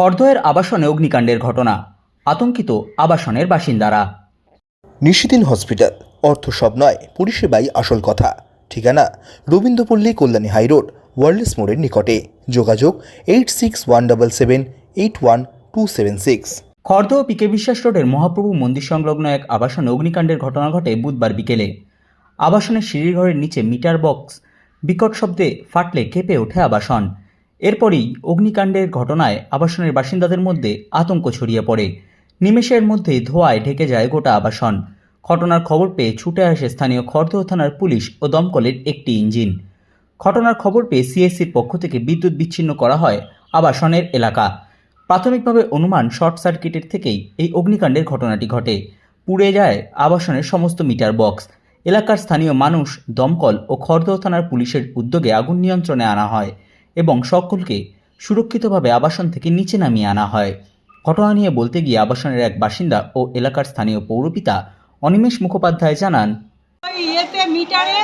খড়দহের আবাসনে অগ্নিকাণ্ডের ঘটনা। আতঙ্কিত আবাসনের বাসিন্দারা। নিশিদিন হসপিটাল অর্থ সব নয় পরিষেবাই আসল কথা। ঠিকানা রবীন্দ্রপল্লী কল্যাণী হাইরোড ওয়ার্ল্ডস মোড়ের নিকটে। যোগাযোগ eight six one double seven eight one two seven six. Khardah PK Biswas রোডের মহাপ্রভু মন্দির সংলগ্ন এক আবাসনে অগ্নিকাণ্ডের ঘটনা ঘটে বুধবার বিকেলে। আবাসনের সিঁড়ির ঘরের নিচে মিটার বক্স বিকট শব্দে ফাটলে কেঁপে ওঠে আবাসন। এরপরই অগ্নিকাণ্ডের ঘটনায় আবাসনের বাসিন্দাদের মধ্যে আতঙ্ক ছড়িয়ে পড়ে। নিমেষের মধ্যে ধোঁয়ায় ঢেকে যায় গোটা আবাসন। ঘটনার খবর পেয়ে ছুটে আসে স্থানীয় খড়দহ থানার পুলিশ ও দমকলের একটি ইঞ্জিন। ঘটনার খবর পেয়ে সিএসসির পক্ষ থেকে বিদ্যুৎ বিচ্ছিন্ন করা হয় আবাসনের এলাকা। প্রাথমিকভাবে অনুমান শর্ট সার্কিটের থেকেই এই অগ্নিকাণ্ডের ঘটনাটি ঘটে। পুড়ে যায় আবাসনের সমস্ত মিটার বক্স। এলাকার স্থানীয় মানুষ, দমকল ও খড়দহ থানার পুলিশের উদ্যোগে আগুন নিয়ন্ত্রণে আনা হয়। এবং সকলকে সুরক্ষিতভাবে আবাসন থেকে নিচে নামিয়ে আনা হয়। ঘটনা নিয়ে বলতে গিয়ে আবাসনের এক বাসিন্দা ও এলাকার স্থানীয় পৌরপিতা অনিমেষ মুখোপাধ্যায় জানান ইয়েতে মিটারে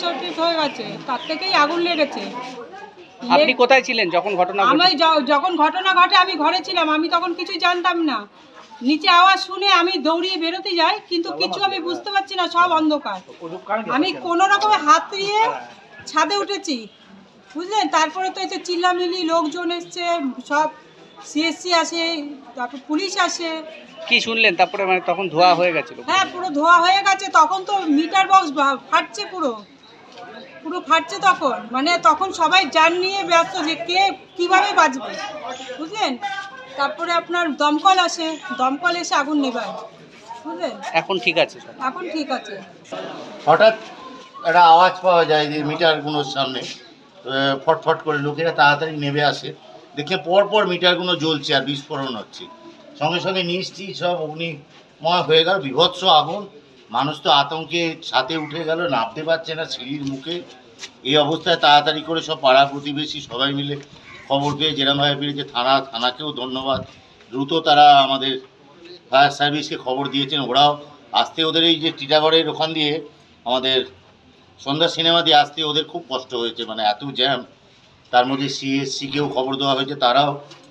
শর্ট হয়ে গেছে তার থেকেই আগুন লেগেছে। আপনি কোথায় ছিলেন যখন ঘটনা ঘটে? আমি যখন ঘটনা ঘটে আমি ঘরে ছিলাম আমি তখন কিছু জানতাম না। নিচে আওয়াজ শুনে আমি দৌড়িয়ে বেরোতে যাই কিন্তু কিছু আমি বুঝতে পারছি না সব অন্ধকার। আমি কোনো রকমে হাত দিয়ে ছাদে উঠেছি। বুঝলেন? তারপরে তো এসে চিল্লামিলি লোকজন এসছে সব সিএসসি আসে তারপর পুলিশ আসে। কি শুনলেন? তারপরে মানে তখন ধোয়া হয়ে গেছিল। হ্যাঁ পুরো ধোয়া হয়ে গেছে তখন তো মিটার বক্স ফাটছে পুরো। পুরো ফাটছে তখন। মানে তখন সবাই যান নিয়ে ব্যস্ত যে কে কীভাবে বাঁচবে বুঝলেন? তারপরে আপনার দমকল আসে দমকল এসে আগুন নেবায় বুঝলেন? এখন ঠিক আছে এখন ঠিক আছে। হঠাৎ একটা আওয়াজ পাওয়া যায় যে মিটারগুলোর সামনে। ফটফট করে লোকেরা তাড়াতাড়ি নেমে আসে। দেখে পরপর মিটারগুলো জ্বলছে আর বিস্ফোরণ হচ্ছে। সঙ্গে সঙ্গে নিচটি সব অগ্নিময় হয়ে গেল, বিভৎস আগুন। মানুষ তো আতঙ্কে ছাতে উঠে গেল, নামতে পারছে না সিঁড়ির মুখে। এই অবস্থায় তাড়াতাড়ি করে সব পাড়া প্রতিবেশী সবাই মিলে খবর পেয়ে যেরমভাবে পেরেছে থানা, থানাকেও ধন্যবাদ। দ্রুত তারা আমাদের ফায়ার সার্ভিসকে খবর দিয়েছেন। ওরাও আসতে ওদের এই যে টিটাগড়ের ওখান দিয়ে আমাদের সন্ধ্যা সিনেমা দিয়ে আসতে ওদের খুব কষ্ট হয়েছে মানে এত জ্যাম তার মধ্যে সিএসসিকেও খবর দেওয়া হয়েছে, তারাও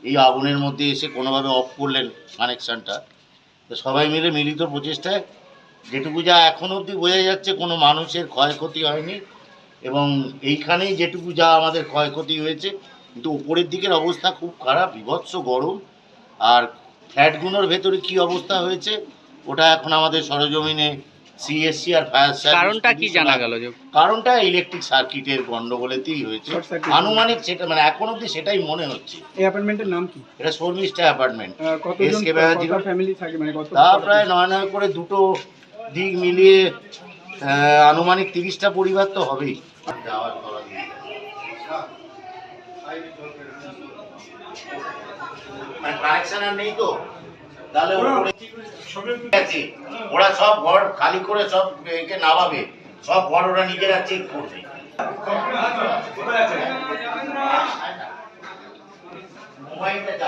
এই আগুনের মধ্যে এসে কোনোভাবে অফ করলেন কানেকশানটা তো সবাই মিলে মিলিত প্রচেষ্টায় যেটুকু যা এখন অবধি বোঝা যাচ্ছে কোনো মানুষের ক্ষয়ক্ষতি হয়নি এবং এইখানেই যেটুকু যা আমাদের ক্ষয়ক্ষতি হয়েছে, কিন্তু উপরের দিকের অবস্থা খুব খারাপ, বিভৎস গরম। আর ফ্ল্যাটগুলোর ভেতরে কি অবস্থা হয়েছে, ওটা এখন আমাদের সরজমিনে সিএসসি আর ফায়ার সার্ভিস কারণটা কি জানা গেল যে কারণটা ইলেকট্রিক সার্কিটের গন্ডগোলেতেই হয়েছে। আনুমানিক সেটা মানে এখন অবধি সেটাই মনে হচ্ছে। এই অ্যাপার্টমেন্টের নাম কি? এটা শর্মিষ্ঠা অ্যাপার্টমেন্ট ব্যানার্জি ফ্যামিলি থাকে? মানে কত তা প্রায় নয় নয় করে দুটো দিক মিলিয়ে আহ, আনুমানিক তিরিশটা পরিবার তো হবেই। কানেকশন আর নেই তো? তাহলে ওরা সব ঘর খালি করে সব একে নামাবে সব ঘর ওরা নিজেরা চেক করবে। মোবাইলটা